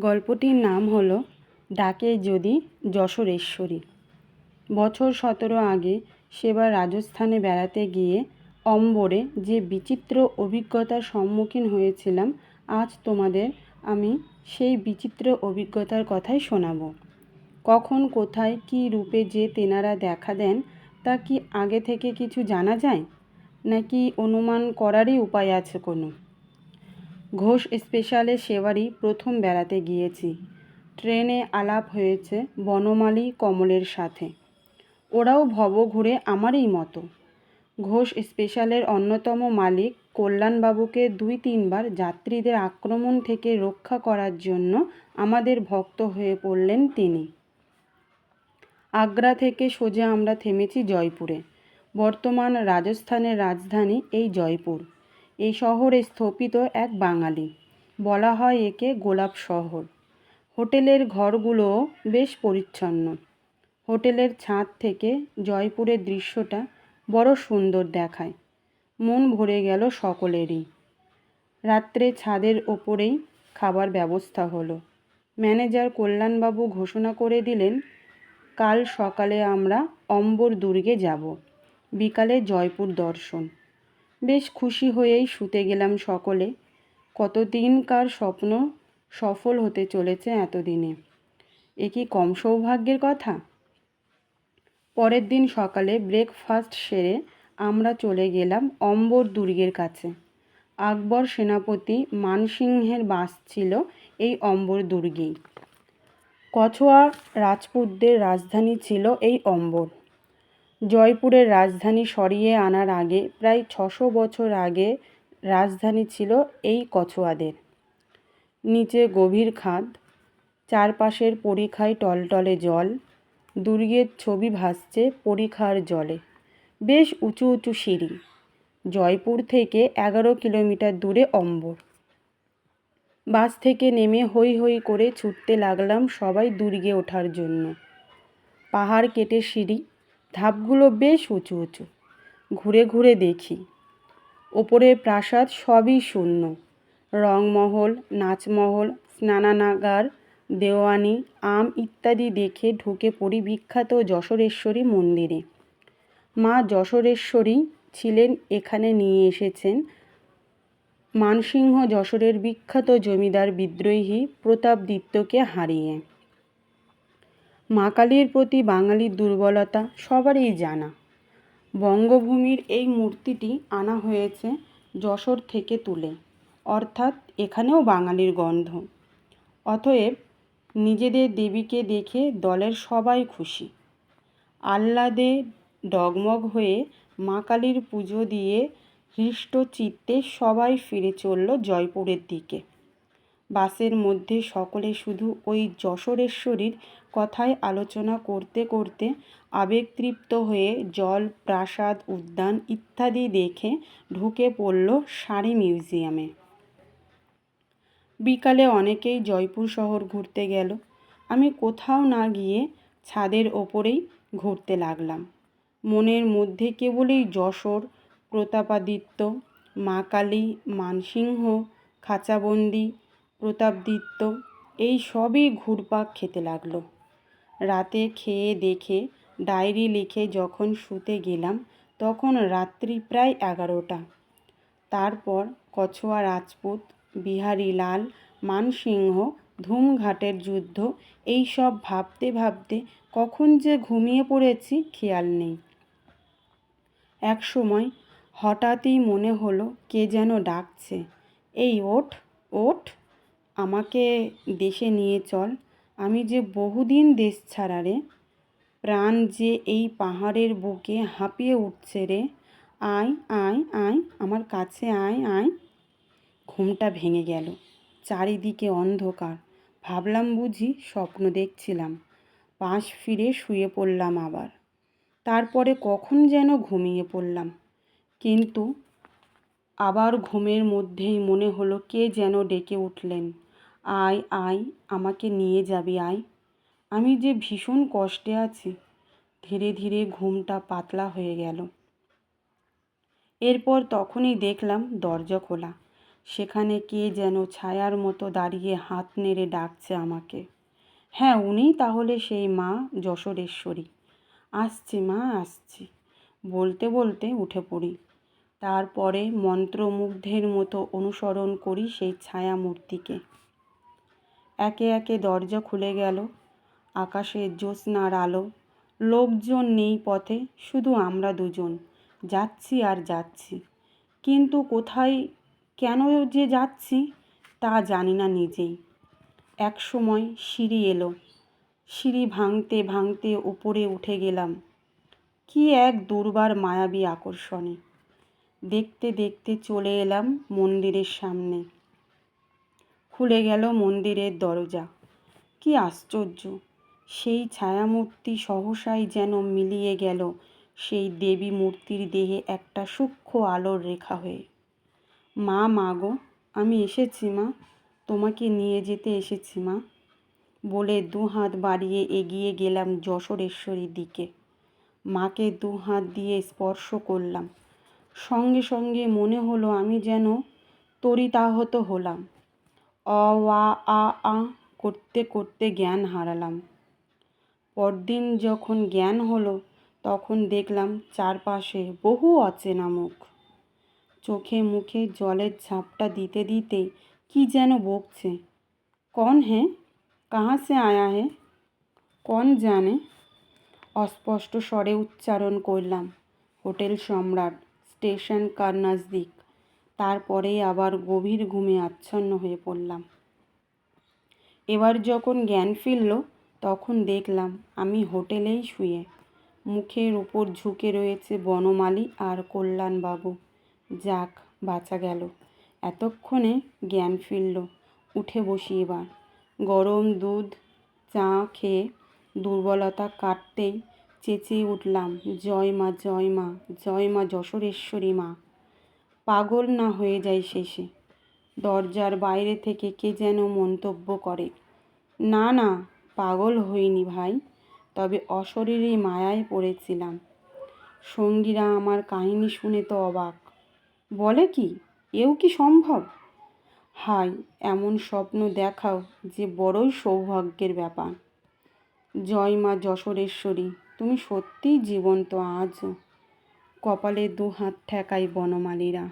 গল্পটির নাম হলো ডাকে যদি যশোরেশ্বরী বছর সতেরো আগে সেবার রাজস্থানে বেড়াতে গিয়ে অম্বরে যে বিচিত্র অভিজ্ঞতার সম্মুখীন হয়েছিলাম, আজ তোমাদের আমি সেই বিচিত্র অভিজ্ঞতার কথাই শোনাব। কখন, কোথায়, কী রূপে যে তেনারা দেখা দেন, তা কি আগে থেকে কিছু জানা যায়? নাকি অনুমান করারই উপায় আছে কোনো? ঘোষ স্পেশালে সেবারই প্রথম বেড়াতে গিয়েছি। ট্রেনে আলাপ হয়েছে বনমালী কমলের সাথে। ওরাও ভব ঘুরে আমারই মতো। ঘোষ স্পেশালের অন্যতম মালিক কল্যাণবাবুকে দুই তিনবার যাত্রীদের আক্রমণ থেকে রক্ষা করার জন্য আমাদের ভক্ত হয়ে পড়লেন তিনি। আগ্রা থেকে সোজা আমরা থেমেছি জয়পুরে। বর্তমান রাজস্থানের রাজধানী এই জয়পুর। এই শহরে স্থপিত এক বাঙালি। বলা হয় একে গোলাপ শহর। হোটেলের ঘরগুলোও বেশ পরিচ্ছন্ন। হোটেলের ছাদ থেকে জয়পুরের দৃশ্যটা বড় সুন্দর দেখায়। মন ভরে গেল সকলেরই। রাত্রে ছাদের ওপরেই খাবার ব্যবস্থা হলো। ম্যানেজার কল্যাণবাবু ঘোষণা করে দিলেন, কাল সকালে আমরা অম্বর দুর্গে যাব। বিকালে জয়পুর দর্শন। বেশ খুশি হয়েই শুতে গেলাম সকলে। কতদিনকার স্বপ্ন সফল হতে চলেছে এতদিনে? এ কি কম সৌভাগ্যের কথা? পরের দিন সকালে ব্রেকফাস্ট সেরে আমরা চলে গেলাম অম্বর দুর্গের কাছে। আকবর সেনাপতি মানসিংহের বাস ছিল এই অম্বর দুর্গেই। কছোয়া রাজপুতদের রাজধানী ছিল এই অম্বর। জয়পুরের রাজধানী সরিয়ে আনার আগে, প্রায় ছশো বছর আগে রাজধানী ছিল এই কছোয়াদের। নিচে গভীর খাদ, চারপাশের পরিখায় টলটলে জল, দুর্গের ছবি ভাসছে পরিখার জলে। বেশ উঁচু উঁচু সিঁড়ি, জয়পুর থেকে এগারো কিলোমিটার দূরে অম্বর। বাস থেকে নেমে হই হই করে ছুটতে লাগলাম সবাই দুর্গে ওঠার জন্য। পাহাড় কেটে সিঁড়ি ধাপগুলো বেশ উঁচু উঁচু। ঘুরে ঘুরে দেখি। ওপরের প্রাসাদ সবই শূন্য। রংমহল, নাচমহল, স্নানানাগার, দেওয়ানি, আম ইত্যাদি দেখে ঢুকে পড়ি বিখ্যাত যশোরেশ্বরী মন্দিরে। মা যশোরেশ্বরী ছিলেন, এখানে নিয়ে এসেছেন মানসিংহ যশোরের বিখ্যাত জমিদার বিদ্রোহী প্রতাপদিত্যকে হারিয়ে। মা কালীর প্রতি বাঙালির দুর্বলতা সবারই জানা। বঙ্গভূমির এই মূর্তিটি আনা হয়েছে যশোর থেকে তুলে, অর্থাৎ এখানেও বাঙালির গন্ধ। অতএব নিজেদের দেবীকে দেখে দলের সবাই খুশি। আহ্লাদে ডগমগ হয়ে মা কালীর পুজো দিয়ে হৃষ্ট চিত্তে সবাই ফিরে চলল জয়পুরের দিকে। বাসের মধ্যে সকলে শুধু ওই যশোরেশ্বরীর কথাই আলোচনা করতে করতে আবেগতৃপ্ত হয়ে জল, প্রাসাদ, উদ্যান ইত্যাদি দেখে ঢুকে পড়ল শাড়ি মিউজিয়ামে। বিকালে অনেকেই জয়পুর শহর ঘুরতে গেল। আমি কোথাও না গিয়ে ছাদের ওপরেই ঘুরতে লাগলাম। মনের মধ্যে কেবলই যশোর, প্রতাপাদিত্য, মা কালী, মানসিংহ, খাঁচাবন্দি, প্রতাপদিত্য, এই সবই ঘুরপাক খেতে লাগল। রাতে খেয়ে দেখে ডায়েরি লিখে যখন শুতে গেলাম, তখন রাত্রি প্রায় এগারোটা। তারপর কছোয়া রাজপুত, বিহারীলাল, মানসিংহ, ধুমঘাটের যুদ্ধ এই সব ভাবতে ভাবতে কখন যে ঘুমিয়ে পড়েছি খেয়াল নেই। এক সময় হঠাৎই মনে হলো কে যেন ডাকছে। এই ওঠ ওঠ, আমাকে দেশে নিয়ে চল। আমি যে বহুদিন দেশ ছাড়া রে, প্রাণ যে এই পাহাড়ের বুকে হাঁপিয়ে উঠছে রে, আয় আয় আয়, আমার কাছে আয় আয়। ঘুমটা ভেঙে গেল, চারিদিকে অন্ধকার। ভাবলাম বুঝি স্বপ্ন দেখছিলাম, পাশ ফিরে শুয়ে পড়লাম আবার। তারপরে কখন যেন ঘুমিয়ে পড়লাম, কিন্তু আবার ঘুমের মধ্যেই মনে হলো কে যেন ডেকে উঠলেন। আয় আয়, আমাকে নিয়ে যাবি, আয়। আমি যে ভীষণ কষ্টে আছি, ধীরে ধীরে ঘুমটা পাতলা হয়ে গেল। এরপর তখনই দেখলাম দরজা খোলা। সেখানে কে যেন ছায়ার মতো দাঁড়িয়ে হাত নেড়ে ডাকছে আমাকে। হ্যাঁ উনিই তাহলে সেই মা যশোরেশ্বরী। আসছি মা, আসছি। বলতে বলতে উঠে পড়ি। তারপরে মন্ত্রমুগ্ধের মতো অনুসরণ করি সেই ছায়া মূর্তিকে একে একে দরজা খুলে গেল। আকাশের জ্যোৎস্নার আলো। লোকজন নেই পথে, শুধু আমরা দুজন। যাচ্ছি আর যাচ্ছি। কিন্তু কোথায়, কেন যে যাচ্ছি, তা জানি না নিজেই। এক সময় সিঁড়ি এলো। সিঁড়ি ভাঙতে ভাঙতে উপরে উঠে গেলাম। কি এক দুর্বার মায়াবী আকর্ষণে। দেখতে দেখতে চলে এলাম মন্দিরের সামনে। খুলে গেল মন্দিরের দরজা। কি আশ্চর্য! সেই ছায়ামূর্তি সহসাই যেন মিলিয়ে গেল সেই দেবী মূর্তির দেহে একটা সূক্ষ্ম আলোর রেখা হয়ে। মা মা গো, আমি এসেছি, মা। তোমাকে নিয়ে যেতে এসেছি, মা। বলে দু হাত বাড়িয়ে এগিয়ে গেলাম যশোরেশ্বরীর দিকে। মাকে দু হাত দিয়ে স্পর্শ করলাম। সঙ্গে সঙ্গে মনে হলো আমি যেন তরিতাহত হলাম। অ আ আ করতে করতে জ্ঞান হারালাম। পরদিন যখন জ্ঞান হলো, তখন দেখলাম চারপাশে বহু অচেনা মুখ। চোখে মুখে জলের ঝাপটা দিতে দিতে কি যেন বকছে। কন হে? কাহা সে আয়া হে? কন জানে? অস্পষ্ট স্বরে উচ্চারণ করলাম, হোটেল সম্রাট, স্টেশন কার নজদিক। তারপরেই আবার গভীর ঘুমে আচ্ছন্ন হয়ে পড়লাম। এবার যখন জ্ঞান ফিরল, তখন দেখলাম আমি হোটেলেই শুয়ে। মুখের উপর ঝুঁকে রয়েছে বনমালী আর কল্যাণবাবু। যাক, বাঁচা গেল। এতক্ষণে জ্ঞান ফিরল, উঠে বসি এবার। গরম দুধ, চা খেয়ে দুর্বলতা কাটতেই চেঁচিয়ে উঠলাম, জয় মা জয় মা জয় মা যশোরেশ্বরী মা। পাগল না হয়ে যায় শেষে। দরজার বাইরে থেকে কে যেন মন্তব্য করে। না না, পাগল হইনি ভাই, তবে অশরীরী মায়ায় পড়েছিলাম। সঙ্গীরা আমার কাহিনী শুনে তো অবাক। বলে কি, এও কি সম্ভব? হায়, এমন স্বপ্ন দেখাও যে বড়ই সৌভাগ্যের ব্যাপার। জয় মা যশোরেশ্বরী, তুমি সত্যিই জীবন্ত আজও। কপালে দু হাত ঠেকায় বনমালীরা।